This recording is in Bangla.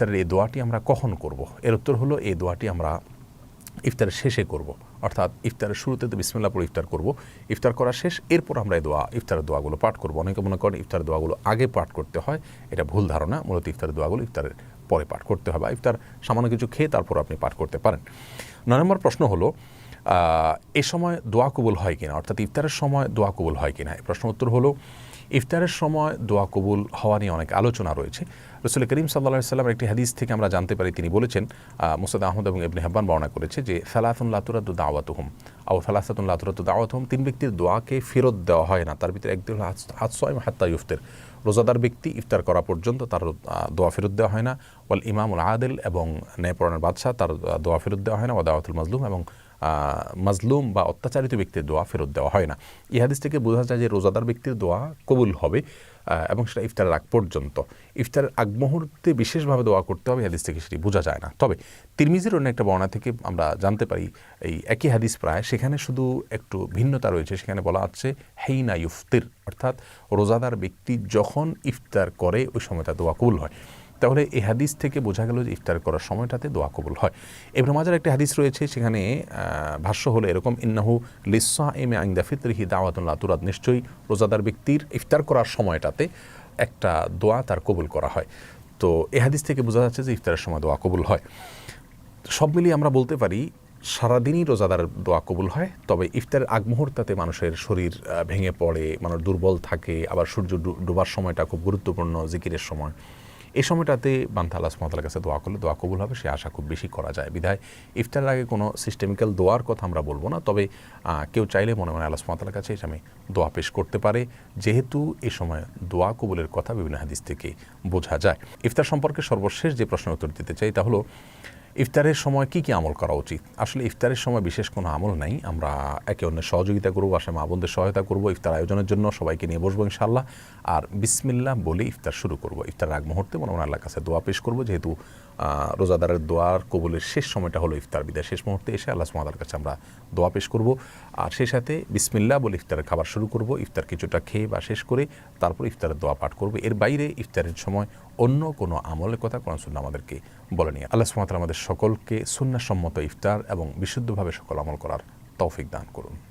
ইফতারের এই দোয়াটি আমরা কখন করব? এর উত্তর হলো, এই দোয়াটি আমরা ইফতারের শেষে করব। অর্থাৎ ইফতারের শুরুতে তো বিসমিল্লা পরে ইফতার করব। ইফতার করা শেষ, এরপর আমরা এই দোয়া, ইফতারের দোয়াগুলো পাঠ করব। অনেকে মনে করেন ইফতার দোয়াগুলো আগে পাঠ করতে হয়, এটা ভুল ধারণা, মূলত ইফতারের দোয়াগুলো ইফতারের পরে পাঠ করতে হবে। ইফতার সামান্য কিছু খেয়ে তারপর আপনি পাঠ করতে পারেন। নয় নম্বর প্রশ্ন হলো এ সময় দোয়া কবুল হয় কিনা? অর্থাৎ ইফতারের সময় দোয়া কবুল হয় কিনা? প্রশ্ন উত্তর হলো, ইফতারের সময় দোয়া কবুল হওয়া নিয়ে অনেক আলোচনা রয়েছে। রসুল করিম সাল্লা সাল্লামের একটি হাদিস থেকে আমরা জানতে পারি, তিনি বলেছেন মুসাদ আহমদ এবং ইবনে হাব্বান বর্ণনা করেছে যে, সালাতুন লাতুরাদ্দু দাওয়াতুহুম, আও সালাসাতুন লাতুরাদ্দু দাওয়াতুহুম, তিন ব্যক্তির দোয়াকে ফেরত দেওয়া হয় না। তার ভিতরে একদিন হাতসয় হাত্তা ইফতের রোজাদার ব্যক্তি ইফতার করা পর্যন্ত তার দোয়া ফেরত দেওয়া হয় না। ওয়াল ইমামুল আদেল এবং ন্যায়পরায়ণের বাদশাহ তার দোয়া ফেরত দেওয়া হয় না। ওয়া দাওয়াতুল মাজলুম এবং মাজলুম বা অত্যাচারিত ব্যক্তির দোয়া ফেরত দেওয়া হয় না। এই হাদিস থেকে বোঝা যায় যে রোজাদার ব্যক্তির দোয়া কবুল হবে এবং সেটা ইফতারের আগ পর্যন্ত। ইফতারের আগ মুহূর্তে বিশেষভাবে দোয়া করতে হবে হাদিস থেকে সেটি বোঝা যায় না। তবে তিরমিজির অন্য একটা বর্ণনা থেকে আমরা জানতে পারি, এই একই হাদিস প্রায়, সেখানে শুধু একটু ভিন্নতা রয়েছে। সেখানে বলা হচ্ছে হেইনা ইফতির অর্থাৎ রোজাদার ব্যক্তি যখন ইফতার করে, ওই সময় তার দোয়া কবুল হয়। তাহলে এই হাদিস থেকে বোঝা গেল যে ইফতার করার সময়টাতে দোয়া কবুল হয়। এবার মাজার একটি হাদিস রয়েছে, সেখানে ভাষ্য হলো এরকম, ইন্নাহু লিসা এম আইন্দা ফিতরিহি দাওয়াতুল্লাহ তুরাদ। নিশ্চয়ই রোজাদার ব্যক্তির ইফতার করার সময়টাতে একটা দোয়া তার কবুল করা হয়। তো এই হাদিস থেকে বোঝা যাচ্ছে যে ইফতারের সময় দোয়া কবুল হয়। সব মিলিয়ে আমরা বলতে পারি, সারাদিনই রোজাদার দোয়া কবুল হয়, তবে ইফতারের আগ মুহূর্তে মানুষের শরীর ভেঙে পড়ে, মানুষ দুর্বল থাকে, আবার সূর্য ডোবার সময়টা খুব গুরুত্বপূর্ণ, জিকিরের সময়। এই সময়টাতে বান্তা আল্লাহ সুমতালার কাছে দোয়া করলে দোয়া কবুল হবে, সে আশা খুব বেশি করা যায়। বিধায় ইফতারের আগে কোনো সিস্টেমিক্যাল দোয়ার কথা আমরা বলব না, তবে কেউ চাইলে মনে মনে আল্লাহ সুমতালার কাছে এসে আমি দোয়া পেশ করতে পারে, যেহেতু এ সময় দোয়া কবুলের কথা বিভিন্ন হাদিস থেকে বোঝা যায়। ইফতার সম্পর্কে সর্বশেষ যে প্রশ্নের উত্তর দিতে চাই তা হলো ইফতারের সময় কি কি আমল করা উচিত? আসলে ইফতারের সময় বিশেষ কোনো আমল নাই। আমরা একে অন্যের সহযোগিতা করব আসলে মা বোনদের সহায়তা করব, ইফতার আয়োজনের জন্য সবাইকে নিয়ে বসবো ইনশাল্লাহ আর বিসমিল্লাহ বলে ইফতার শুরু করব। ইফতার আগ মুহূর্তে মনে মনে আল্লাহর কাছে দোয়া পেশ করব। যেহেতু রোজাদারের দোয়ার কবুলের শেষ সময়টা হলো ইফতার বিদায় শেষ মুহূর্তে এসে আল্লাহ সুমাদার কাছে আমরা দোয়া পেশ করব। আর সেই সাথে বিসমিল্লা বলে ইফতারের খাবার শুরু করব। ইফতার কিছুটা খেয়ে বা শেষ করে তারপর ইফতারের দোয়া পাঠ করব। এর বাইরে ইফতারের সময় অন্য কোনো আমলের কথা কোরআন সুন্না আমাদেরকে বলেনি। আল্লাহ সুমাত আমাদের সকলকে সুন্নাসম্মত ইফতার এবং বিশুদ্ধভাবে সকল আমল করার তৌফিক দান করুন।